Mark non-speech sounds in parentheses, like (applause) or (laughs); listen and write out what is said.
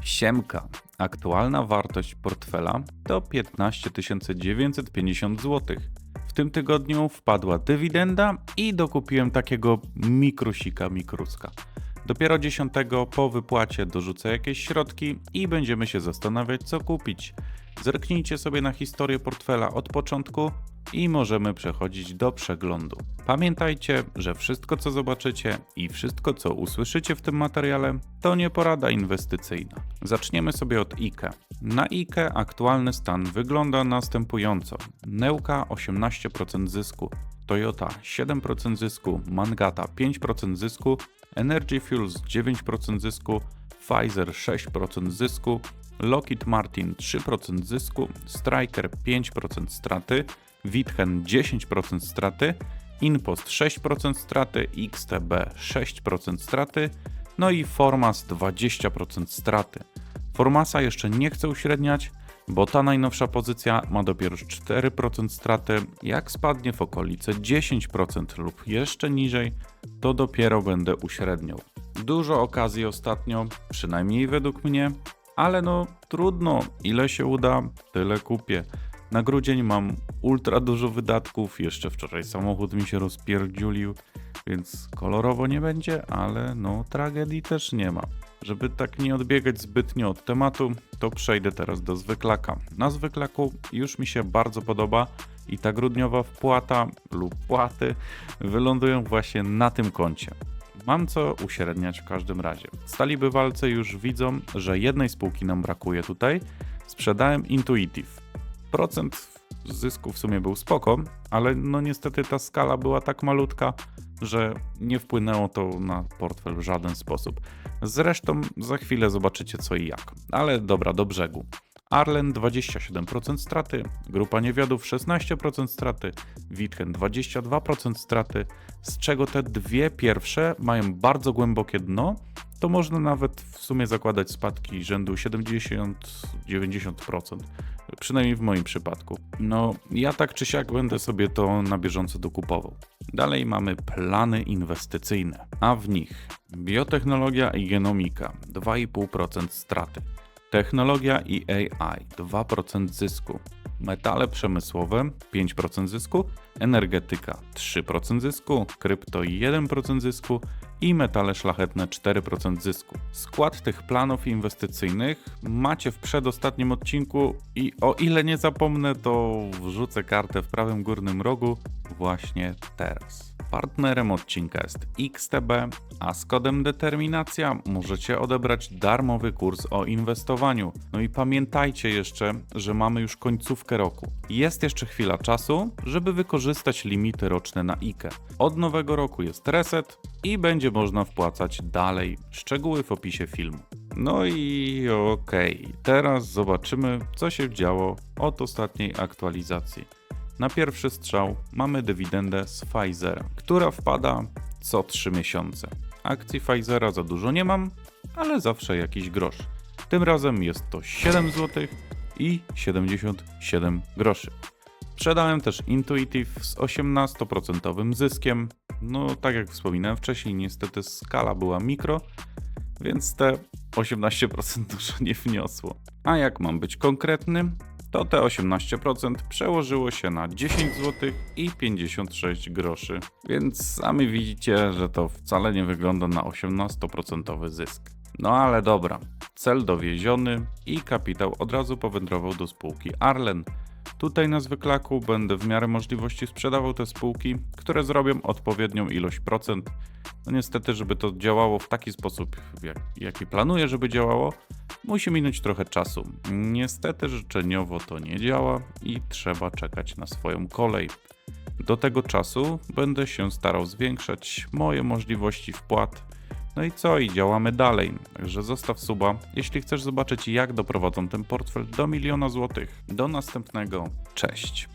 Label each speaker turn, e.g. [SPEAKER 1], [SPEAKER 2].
[SPEAKER 1] Siemka. Aktualna wartość portfela to 15 950 zł. W tym tygodniu wpadła dywidenda i dokupiłem takiego mikrusika mikruska. Dopiero 10 po wypłacie dorzucę jakieś środki i będziemy się zastanawiać co kupić. Zerknijcie sobie na historię portfela od początku i możemy przechodzić do przeglądu. Pamiętajcie, że wszystko co zobaczycie i wszystko co usłyszycie w tym materiale to nie porada inwestycyjna. Zaczniemy sobie od IKE. Na IKE aktualny stan wygląda następująco. Neuka 18% zysku, Toyota 7% zysku, Mangata 5% zysku, Energy Fuels 9% zysku, Pfizer 6% zysku, Lockheed Martin 3% zysku, Striker 5% straty, Witchen 10% straty, Inpost 6% straty, XTB 6% straty, no i Formas 20% straty. Formasa jeszcze nie chce uśredniać, bo ta najnowsza pozycja ma dopiero 4% straty. Jak spadnie w okolice 10% lub jeszcze niżej, to dopiero będę uśredniał. Dużo okazji ostatnio, przynajmniej według mnie, ale no trudno, ile się uda, tyle kupię. Na grudzień mam ultra dużo wydatków, jeszcze wczoraj samochód mi się rozpierdziulił, więc kolorowo nie będzie, ale no tragedii też nie ma. Żeby tak nie odbiegać zbytnio od tematu, to przejdę teraz do zwyklaka. Na zwyklaku już mi się bardzo podoba i ta grudniowa wpłata lub płaty wylądują właśnie na tym koncie. Mam co uśredniać w każdym razie. Stali bywalcy już widzą, że jednej spółki nam brakuje tutaj. Sprzedałem Intuitive. Procent zysku w sumie był spoko, ale no niestety ta skala była tak malutka, że nie wpłynęło to na portfel w żaden sposób. Zresztą za chwilę zobaczycie co i jak. Ale dobra, do brzegu. Arlen 27% straty, Grupa Niewiadów 16% straty, Witchen 22% straty, z czego te dwie pierwsze mają bardzo głębokie dno, to można nawet w sumie zakładać spadki rzędu 70-90%, przynajmniej w moim przypadku. No, ja tak czy siak będę sobie to na bieżąco dokupował. Dalej mamy plany inwestycyjne, a w nich biotechnologia i genomika 2,5% straty. Technologia i AI 2% zysku, metale przemysłowe 5% zysku, energetyka 3% zysku, krypto 1% zysku i metale szlachetne 4% zysku. Skład tych planów inwestycyjnych macie w przedostatnim odcinku i o ile nie zapomnę, to wrzucę kartę w prawym górnym rogu właśnie teraz. Partnerem odcinka jest XTB, a z kodem determinacja możecie odebrać darmowy kurs o inwestowaniu. No i pamiętajcie jeszcze, że mamy już końcówkę roku. Jest jeszcze chwila czasu, żeby wykorzystać limity roczne na IKE. Od nowego roku jest reset i będzie można wpłacać dalej. Szczegóły w opisie filmu. No i okej, teraz zobaczymy, co się działo od ostatniej aktualizacji. Na pierwszy strzał mamy dywidendę z Pfizera, która wpada co 3 miesiące. Akcji Pfizera za dużo nie mam, ale zawsze jakiś grosz. Tym razem jest to 7 zł i 77 groszy. Sprzedałem też Intuitive z 18% zyskiem. No, tak jak wspominałem wcześniej, niestety skala była mikro, więc te 18% (laughs) dużo nie wniosło. A jak mam być konkretny, to te 18% przełożyło się na 10 zł i 56 groszy. Więc sami widzicie, że to wcale nie wygląda na 18% zysk. No ale dobra, cel dowieziony i kapitał od razu powędrował do spółki Arlen. Tutaj na zwyklaku będę w miarę możliwości sprzedawał te spółki, które zrobią odpowiednią ilość procent. No niestety, żeby to działało w taki sposób, jak, jaki planuję, żeby działało, musi minąć trochę czasu. Niestety życzeniowo to nie działa i trzeba czekać na swoją kolej. Do tego czasu będę się starał zwiększać moje możliwości wpłat. No i co? I działamy dalej. Także zostaw suba, jeśli chcesz zobaczyć jak doprowadzą ten portfel do miliona złotych. Do następnego. Cześć.